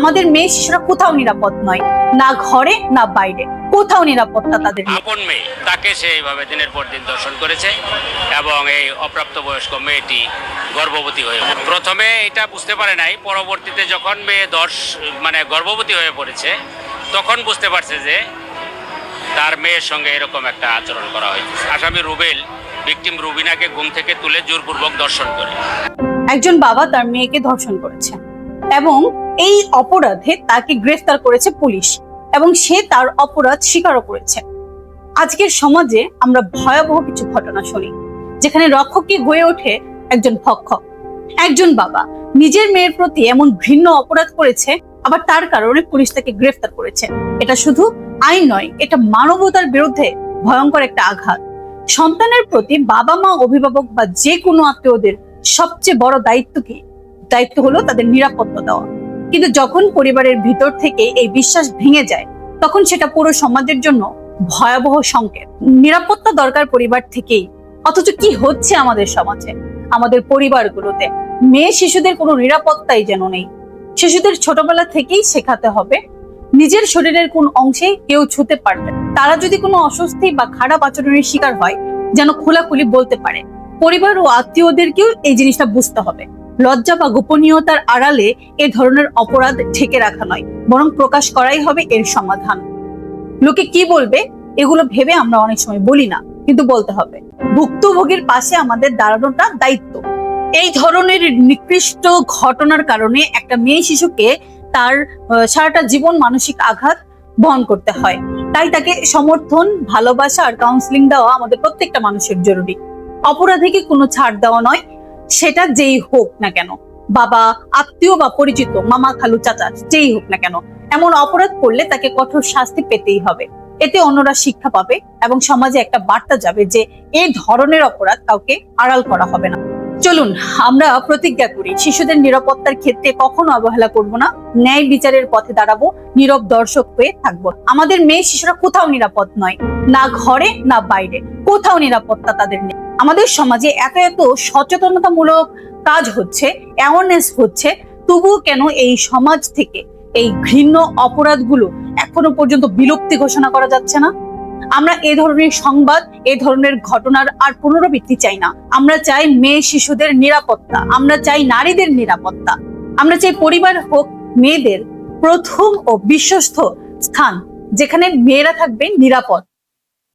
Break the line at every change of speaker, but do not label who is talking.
আমাদের মেয়ে শিশুরা কোথাও নিরাপদ নয়। না ঘরে না বাইরে। কোথাও নিরাপত্তা তাদের
আপন মেয়ে তাকে সে এইভাবে দিনের পর দিন দর্শন করেছে এবং এই অপ্রাপ্তবয়স্ক মেয়েটি গর্ভবতী হয়ে প্রথমে এটা বুঝতে পারে নাই পরবর্তীতে যখন মেয়ে দশ মানে গর্ভবতী হয়ে পড়েছে তখন বুঝতে পারছে যে তার মেয়ের সঙ্গে এরকম একটা আচরণ করা হয়েছে। আসামি রুবেল ভিকটিম রুবিনাকে ঘুম থেকে তুলে জোরপূর্বক দর্শন করে।
একজন বাবা তার মেয়েকে ধর্ষণ করেছে এবং এই অপরাধে তাকে গ্রেফতার করেছে পুলিশ এবং সে তার অপরাধ স্বীকারও করেছে। আজকের সমাজে আমরা ভয়াবহ কিছু ঘটনা শুনি, যেখানে রক্ষকই হয়ে ওঠে একজন ভক্ষক, একজন বাবা। নিজের মেয়ের প্রতি এমন ঘৃণ্য অপরাধ করেছে, আবার তার কারণে পুলিশ তাকে গ্রেফতার করেছে। এটা শুধু আইন নয়, এটা মানবতার বিরুদ্ধে ভয়ঙ্কর একটা আঘাত। সন্তানের প্রতি বাবা মা, অভিভাবক বা যে কোনো আত্মীয়দের সবচেয়ে বড় দায়িত্ব কি? দায়িত্ব হলো তাদের নিরাপত্তা দেওয়া। কিন্তু যখন পরিবারের ভিতর থেকে এই বিশ্বাস ভেঙে যায়, তখন সেটা পুরো সমাজের জন্য ভয়াবহ সংকেত। নিরাপত্তা দরকার পরিবার থেকেই। অথচ কি হচ্ছে আমাদের সমাজে? আমাদের পরিবারগুলোতে মেয়ে শিশুদের কোনো নিরাপত্তাই যেন নেই। শিশুদের ছোটবেলা থেকেই শেখাতে হবে, নিজের শরীরের কোন অংশে কেউ ছুতে পারবে তারা যদি কোনো অস্বস্তি বা খারাপ আচরণের শিকার হয়, যেন খোলাখুলি বলতে পারে। পরিবার ও আত্মীয়দেরকেও এই জিনিসটা বুঝতে হবে। লজ্জা বা গোপনীয়তার আড়ালে এ ধরনের অপরাধ ঢেকে রাখা নয়, বরং প্রকাশ করাই হবে এর সমাধান। লোকে কি বলবে, এগুলো ভেবে আমরা অনেক সময় বলি না, কিন্তু বলতে হবে। ভুক্তভোগীর পাশে আমাদের দাঁড়ানোটা দায়িত্ব। এই ধরনের নিকৃষ্ট ঘটনার কারণে একটা মেয়ে শিশুকে তার সারাটা জীবন মানসিক আঘাত বহন করতে হয়। তাই তাকে সমর্থন, ভালোবাসা আর কাউন্সিলিং দেওয়া আমাদের প্রত্যেকটা মানুষের জরুরি। অপরাধীকে কোনো ছাড় দেওয়া নয় সেটা যেই হোক না কেন। বাবা, আত্মীয় বা পরিচিত, মামা, খালু, চাচা, যেই হোক না কেন, এমন অপরাধ করলে তাকে কঠোর শাস্তি পেতেই হবে। এতে অন্যরা শিক্ষা পাবে এবং সমাজে একটা বার্তা যাবে যে এই ধরনের অপরাধ কাউকে আড়াল করা হবে না। চলুন, আমরা প্রতিজ্ঞা করি, শিশুদের নিরাপত্তার ক্ষেত্রে কখনো অবহেলা করব না, ন্যায় বিচারের পথে দাঁড়াবো, নীরব দর্শক হয়ে থাকব। আমাদের মেয়ে, শিশুরা কোথাও নিরাপদ নয়। না ঘরে, না বাইরে। কোথাও নিরাপত্তা তাদের নেই। আমাদের সমাজে এত এত সচেতনতামূলক কাজ হচ্ছে অ্যাওয়ারনেস হচ্ছে, তবুও কেন এই সমাজ থেকে এই ঘৃণ্য অপরাধগুলো এখনও পর্যন্ত বিলুপ্তি ঘোষণা করা যাচ্ছে না? আমরা এ ধরনের সংবাদ, এ ধরনের ঘটনার আর পুনরাবৃত্তি চাই না। আমরা চাই মেয়ে শিশুদের নিরাপত্তা। আমরা চাই নারীদের নিরাপত্তা। আমরা চাই পরিবার হোক, মেয়েদের প্রথম ও বিশ্বস্ত স্থান যেখানে মেয়েরা থাকবে নিরাপদ।